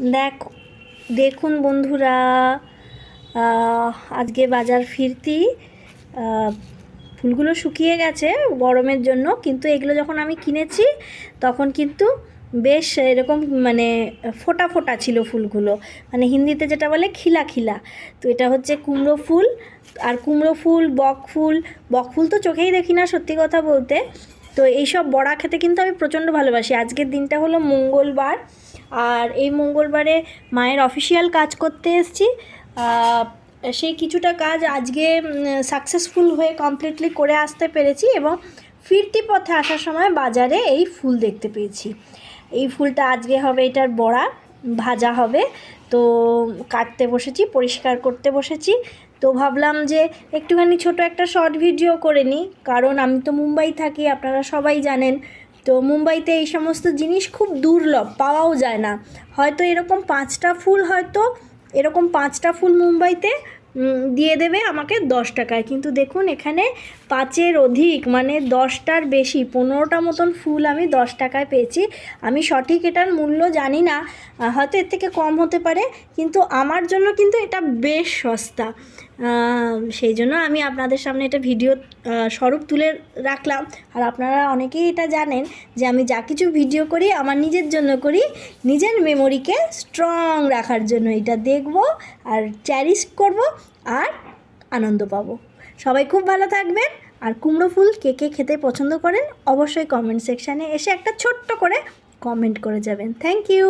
দেখ, দেখুন বন্ধুরা আজকে বাজার ফিরতি ফুলগুলো শুকিয়ে গেছে গরমের জন্য, কিন্তু এগুলো যখন আমি কিনেছি, তখন কিন্তু বেশ এরকম মানে ফোটা ফোটা ছিল ফুলগুলো। মানে হিন্দিতে যেটা বলে খিলা খিলা। তো এটা হচ্ছে কুমড়ো ফুল, আর কুমড়ো ফুল, বক ফুল বক ফুল তো চোখেই দেখি না সত্যি কথা বলতে। তো এইসব বড়া খেতে কিন্তু আমি প্রচণ্ড ভালোবাসি। আজকের দিনটা হলো মঙ্গলবার। আর এই মঙ্গলবারে মায়ের অফিসিয়াল কাজ করতে এসেছি। সেই কিছুটা কাজ আজকে সাকসেসফুল হয়ে কমপ্লিটলি করে আসতে পেরেছি এবং ফিরতি পথে আসার সময় বাজারে এই ফুল দেখতে পেয়েছি। এই ফুলটা আজকে হবে, এটার বড়া, ভাজা হবে। তো কাটতে বসেছি, পরিষ্কার করতে বসেছি। তো ভাবলাম যে একটুখানি ছোট একটা শর্ট ভিডিও করে নিই, কারণ আমি তো মুম্বাই থাকি, আপনারা সবাই জানেন। তো মুম্বাইতে এই সমস্ত জিনিস খুব দুর্লভ, পাওয়াও যায় না। হয়তো এরকম পাঁচটা ফুল হয়তো, এরকম পাঁচটা ফুল মুম্বাইতে দিয়ে দেবে আমাকে দশ টাকায়। কিন্তু দেখুন, এখানে পাঁচের অধিক মানে দশটার বেশি, পনেরোটা মতন ফুল আমি দশ টাকায় পেয়েছি। আমি সঠিক এটার মূল্য জানি না হয়তো এর থেকে কম হতে পারে, কিন্তু আমার জন্য কিন্তু এটা বেশ সস্তা। সেই জন্য আমি আপনাদের সামনে এটা ভিডিও স্বরূপ তুলে রাখলাম। আর আপনারা অনেকেই এটা জানেন যে আমি যা কিছু ভিডিও করি, আমার নিজের জন্য করি, নিজের মেমোরিকে স্ট্রং রাখার জন্য। এটা দেখব আর চ্যারিশ করব আর আনন্দ পাবো। সবাই খুব ভালো থাকবেন আর কুমড়ো ফুল কে কে খেতে পছন্দ করেন অবশ্যই কমেন্ট সেকশানে এসে একটা ছোট্ট করে কমেন্ট করে যাবেন। Thank you